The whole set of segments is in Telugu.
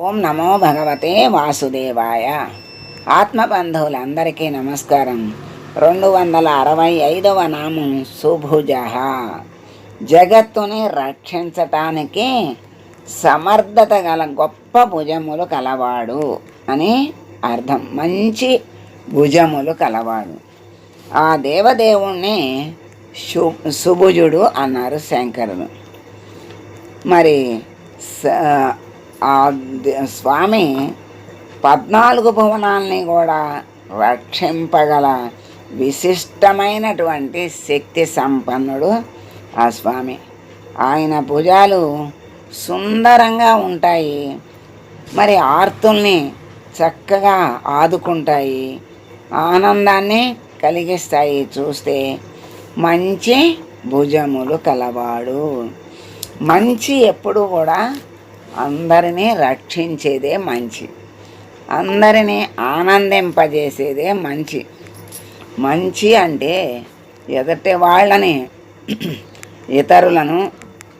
ఓం నమో భగవతే వాసుదేవాయ. ఆత్మబంధువులందరికీ నమస్కారం. రెండు వందల అరవై ఐదవ నామం సుభుజ. జగత్తుని రక్షించటానికి సమర్థత గల గొప్ప భుజములు కలవాడు అని అర్థం. మంచి భుజములు కలవాడు. ఆ దేవదేవుణ్ణి సు సుభుజుడు అన్నారు శంకరుడు. మరి స- ఆ స్వామి పద్నాలుగు భువనాల్ని కూడా రక్షింపగల విశిష్టమైనటువంటి శక్తి సంపన్నుడు ఆ స్వామి. ఆయన భుజాలు సుందరంగా ఉంటాయి. మరి ఆర్తుల్ని చక్కగా ఆదుకుంటాయి. ఆనందాన్ని కలిగిస్తాయి చూస్తే. మంచి భుజములు కలవాడు. మంచి ఎప్పుడు కూడా అందరినీ రక్షించేదే మంచి. అందరినీ ఆనందింపజేసేదే మంచి. మంచి అంటే ఎదటి వాళ్ళని ఇతరులను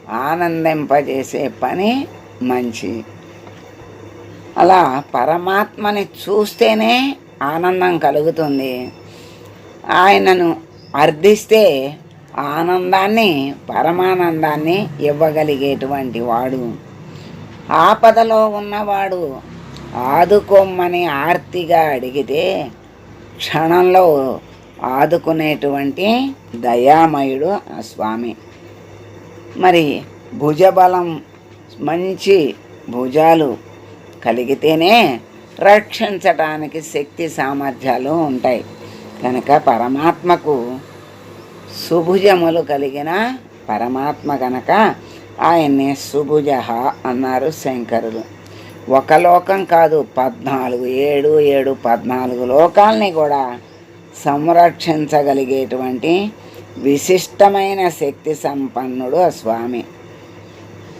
ఆనందింపజేసే పని మంచి. అలా పరమాత్మని చూస్తేనే ఆనందం కలుగుతుంది. ఆయనను అర్థిస్తే ఆనందాన్ని పరమానందాన్ని ఇవ్వగలిగేటువంటి వాడు. ఆపదలో ఉన్నవాడు ఆదుకోమ్మని ఆర్తిగా అడిగితే క్షణంలో ఆదుకునేటువంటి దయామయుడు ఆ స్వామి. మరి భుజబలం మంచి భుజాలు కలిగితేనే రక్షించటానికి శక్తి సామర్థ్యాలు ఉంటాయి. కనుక పరమాత్మకు సుభుజములు కలిగిన పరమాత్మ కనుక ఆయన్ని సుభుజ అన్నారు శంకరులు. ఒక లోకం కాదు పద్నాలుగు ఏడు ఏడు పద్నాలుగు లోకాల్ని కూడా సంరక్షించగలిగేటువంటి విశిష్టమైన శక్తి సంపన్నుడు ఆ స్వామి.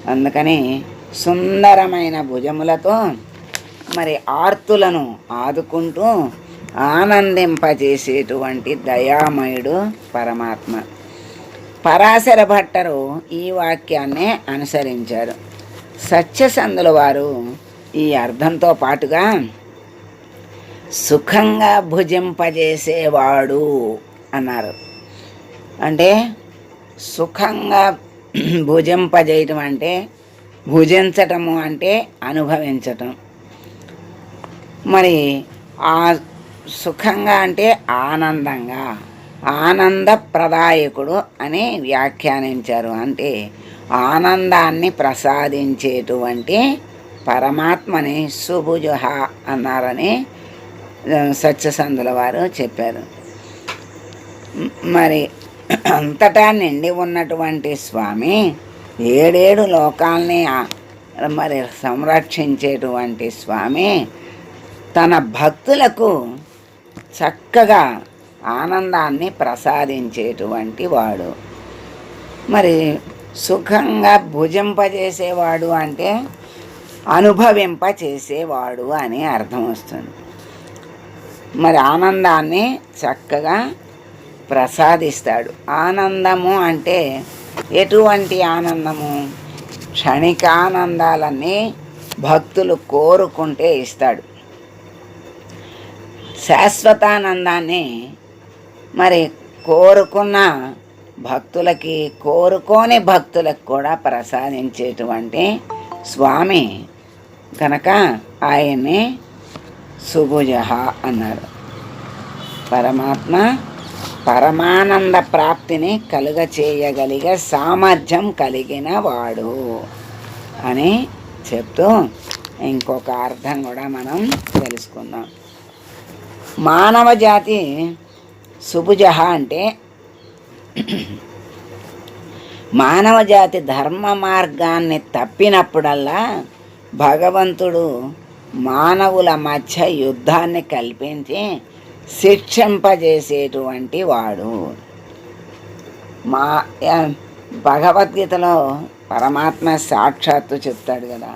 అందుకని సుందరమైన భుజములతో మరి ఆర్తులను ఆదుకుంటూ ఆనందింపజేసేటువంటి దయామయుడు పరమాత్మ. పరాశర భట్టరు ఈ వాక్యాన్నే అనుసరించారు. సత్యసంధుల వారు ఈ అర్థంతో పాటుగా సుఖంగా భుజింపజేసేవాడు అన్నారు. అంటే సుఖంగా భుజింపజేయటం అంటే భుజించటము అంటే అనుభవించటం. మరి ఆ సుఖంగా అంటే ఆనందంగా. ఆనందప్రదాయకుడు అని వ్యాఖ్యానించారు. అంటే ఆనందాన్ని ప్రసాదించేటువంటి పరమాత్మని సుభుజుహ అన్నారని సత్యసంధుల వారు చెప్పారు. మరి అంతటా నిండి ఉన్నటువంటి స్వామి ఏడేడు లోకాల్ని మరి సంరక్షించేటువంటి స్వామి తన భక్తులకు చక్కగా ఆనందాన్ని ప్రసాదించేటువంటి వాడు. మరి సుఖంగా భుజింపజేసేవాడు అంటే అనుభవింపచేసేవాడు అని అర్థం వస్తుంది. మరి ఆనందాన్ని చక్కగా ప్రసాదిస్తాడు. ఆనందము అంటే ఎటువంటి ఆనందము? క్షణికానందాలన్నీ భక్తులు కోరుకుంటే ఇస్తాడు. శాశ్వతానందాన్ని మరి కోరుకున్న భక్తులకి కోరుకోని భక్తులకు కూడా ప్రసాదించేటువంటి స్వామి కనుక ఆయన్ని సుభుజ అన్నారు. పరమాత్మ పరమానంద ప్రాప్తిని కలుగ చేయగలిగే సామర్థ్యం కలిగిన వాడు అని చెప్తూ ఇంకొక అర్థం కూడా మనం తెలుసుకుందాం. మానవ జాతి సుభుజ అంటే మానవ జాతి ధర్మ మార్గాన్ని తప్పినప్పుడల్లా భగవంతుడు మానవుల మధ్య యుద్ధాన్ని కల్పించి శిక్షింపజేసేటువంటి వాడు. మా భగవద్గీతలో పరమాత్మ సాక్షాత్తు చెప్తాడు కదా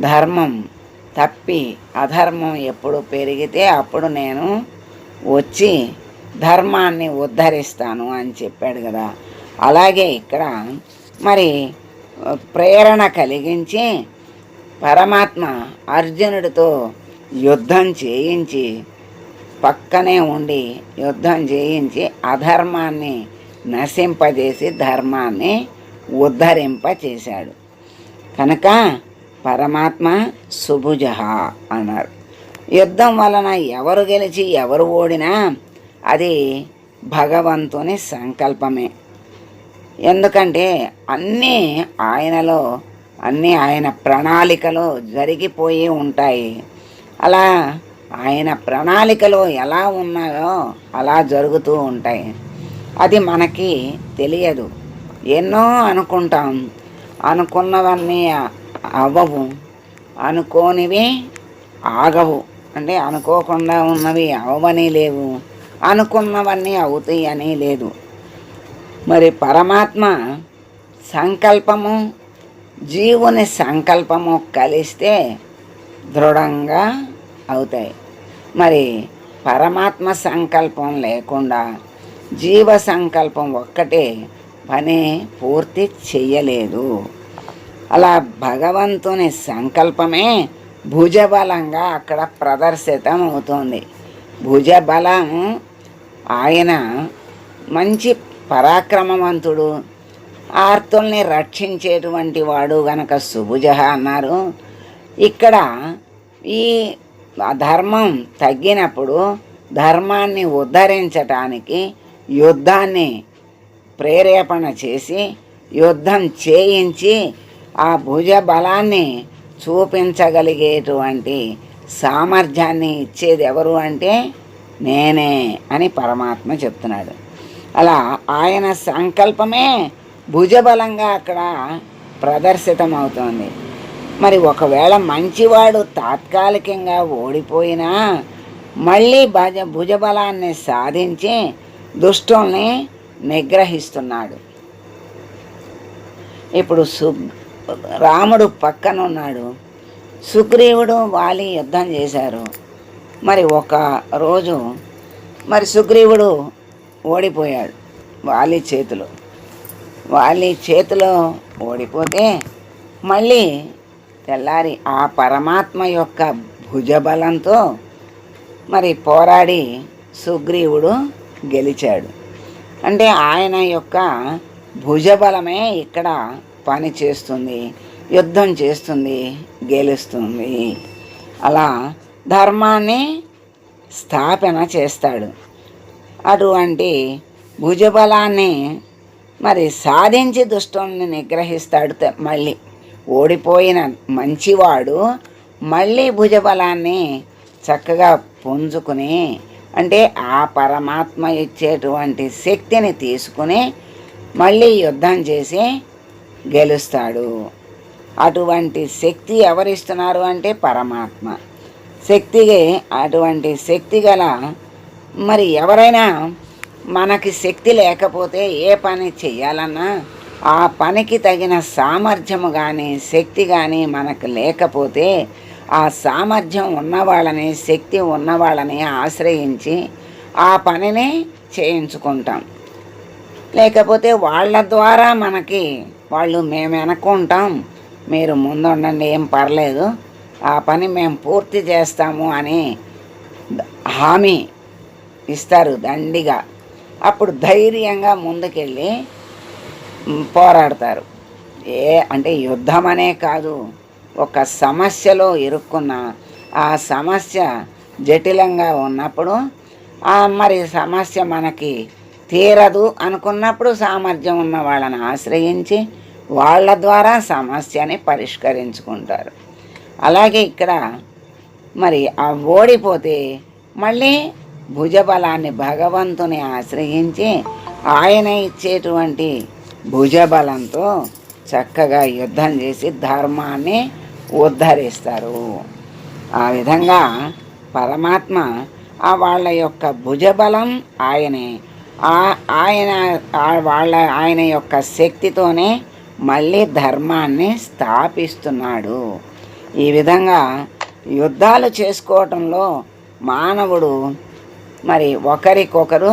ధర్మం తప్పి అధర్మం ఎప్పుడు పెరిగితే అప్పుడు నేను వచ్చి ధర్మాన్ని ఉద్ధరిస్తాను అని చెప్పాడు కదా. అలాగే ఇక్కడ మరి ప్రేరణ కలిగించి పరమాత్మ అర్జునుడితో యుద్ధం చేయించి పక్కనే ఉండి యుద్ధం చేయించి అధర్మాన్ని నశింపజేసి ధర్మాన్ని ఉద్ధరింప చేశాడు కనుక పరమాత్మ సుభుజ అన్నారు. యుద్ధం వలన ఎవరు గెలిచి ఎవరు ఓడినా అది భగవంతుని సంకల్పమే. ఎందుకంటే అన్నీ ఆయనలో అన్నీ ఆయన ప్రణాళికలో జరిగిపోయి ఉంటాయి. అలా ఆయన ప్రణాళికలో ఎలా ఉన్నాయో అలా జరుగుతూ ఉంటాయి. అది మనకి తెలియదు. ఎన్నో అనుకుంటాం. అనుకున్నవన్నీ అవ్వవు. అనుకోనివి ఆగవు. అంటే అనుకోకుండా ఉన్నవి అవవని లేవు. అనుకున్నవన్నీ అవుతాయి అని లేదు. మరి పరమాత్మ సంకల్పము జీవుని సంకల్పము కలిస్తే దృఢంగా అవుతాయి. మరి పరమాత్మ సంకల్పం లేకుండా జీవ సంకల్పం ఒక్కటే పని పూర్తి చెయ్యలేదు. అలా భగవంతుని సంకల్పమే భుజబలంగా అక్కడ ప్రదర్శితం అవుతుంది భుజబలం ఆయన మంచి పరాక్రమవంతుడు. ఆర్తుల్ని రక్షించేటువంటి వాడు గనక సుభుజ అన్నారు. ఇక్కడ ఈ ధర్మం తగ్గినప్పుడు ధర్మాన్ని ఉద్ధరించటానికి యుద్ధాన్ని ప్రేరేపణ చేసి యుద్ధం చేయించి ఆ భుజ బలాన్ని చూపించగలిగేటువంటి సామర్థ్యాన్ని ఇచ్చేది ఎవరు అంటే నేనే అని పరమాత్మ చెప్తున్నాడు. అలా ఆయన సంకల్పమే భుజబలంగా అక్కడ ప్రదర్శితమవుతోంది. మరి ఒకవేళ మంచివాడు తాత్కాలికంగా ఓడిపోయినా మళ్ళీ భజ భుజబలాన్ని సాధించి దుష్టుల్ని నిగ్రహిస్తున్నాడు. ఇప్పుడు సు రాముడు పక్కన ఉన్నాడు సుగ్రీవుడు వాలి యుద్ధం చేశారు. మరి ఒక రోజు మరి సుగ్రీవుడు ఓడిపోయాడు వాలి చేతిలో. వాలి చేతిలో ఓడిపోతే మళ్ళీ తెల్లారి ఆ పరమాత్మ యొక్క భుజబలంతో మరి పోరాడి సుగ్రీవుడు గెలిచాడు. అంటే ఆయన యొక్క భుజబలమే ఇక్కడ పని చేస్తుంది యుద్ధం చేస్తుంది గెలుస్తుంది. అలా ధర్మాన్ని స్థాపన చేస్తాడు. అటువంటి భుజబలాన్ని మరి సాధించి దుష్టుని నిగ్రహిస్తాడు మళ్ళీ ఓడిపోయిన మంచివాడు మళ్ళీ భుజబలాన్ని చక్కగా పుంజుకుని అంటే ఆ పరమాత్మ ఇచ్చేటువంటి శక్తిని తీసుకుని మళ్ళీ యుద్ధం చేసి గెలుస్తాడు. అటువంటి శక్తి ఎవరిస్తున్నారు అంటే పరమాత్మ. శక్తిగే అటువంటి శక్తి గల మరి ఎవరైనా మనకి శక్తి లేకపోతే ఏ పని చేయాలన్నా ఆ పనికి తగిన సామర్థ్యము కానీ శక్తి కానీ మనకు లేకపోతే ఆ సామర్థ్యం ఉన్నవాళ్ళని శక్తి ఉన్నవాళ్ళని ఆశ్రయించి ఆ పనిని చేయించుకుంటాం. లేకపోతే వాళ్ళ ద్వారా మనకి వాళ్ళు మేము వెనక్కుంటాం మీరు ముందుండండి ఏం పర్లేదు. ఆ పని మేము పూర్తి చేస్తాము అని హామీ ఇస్తారు దండిగా. అప్పుడు ధైర్యంగా ముందుకెళ్ళి పోరాడతారు. ఏ అంటే యుద్ధం అనే కాదు ఒక సమస్యలో ఇరుక్కున్న ఆ సమస్య జటిలంగా ఉన్నప్పుడు ఆ మరి సమస్య మనకి తీరదు అనుకున్నప్పుడు సామర్థ్యం ఉన్న వాళ్ళని ఆశ్రయించి వాళ్ళ ద్వారా సమస్యని పరిష్కరించుకుంటారు. అలాగే ఇక్కడ మరి ఆ ఓడిపోతే మళ్ళీ భుజబలాన్ని భగవంతుని ఆశ్రయించి ఆయన ఇచ్చేటువంటి భుజబలంతో చక్కగా యుద్ధం చేసి ధర్మాన్ని ఉద్ధరిస్తారు. ఆ విధంగా పరమాత్మ ఆ వాళ్ళ యొక్క భుజబలం ఆయనే. ఆయన వాళ్ళ ఆయన యొక్క శక్తితోనే మళ్ళీ ధర్మాన్ని స్థాపిస్తున్నాడు. ఈ విధంగా యుద్ధాలు చేసుకోవటంలో మానవుడు మరి ఒకరికొకరు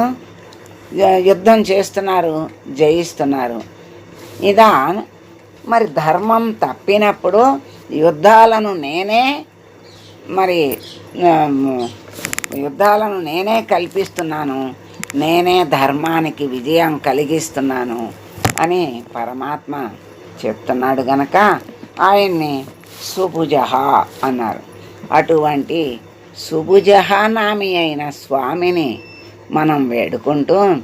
యుద్ధం చేస్తున్నారు జయిస్తున్నారు. ఇదా మరి ధర్మం తప్పినప్పుడు యుద్ధాలను నేనే మరి యుద్ధాలను నేనే కల్పిస్తున్నాను నేనే ధర్మానికి విజయం కలిగిస్తున్నాను అని పరమాత్మ చెప్తున్నాడు గనక ఆయన్ని సుభుజహ అన్నారు. అటువంటి సుభుజహ నామి అయిన స్వామిని మనం వేడుకుంటూ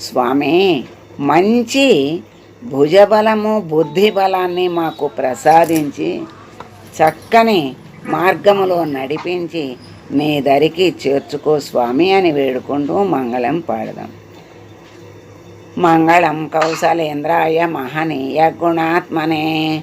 స్వామి మంచి భుజబలము బుద్ధి బలాన్ని మాకు ప్రసాదించి చక్కని మార్గములో నడిపించి నీ దరికి చేర్చుకో స్వామి అని వేడుకుంటూ మంగళం పాడదాం. మంగళం కౌశలేంద్రాయ మహనీయ గుణాత్మనే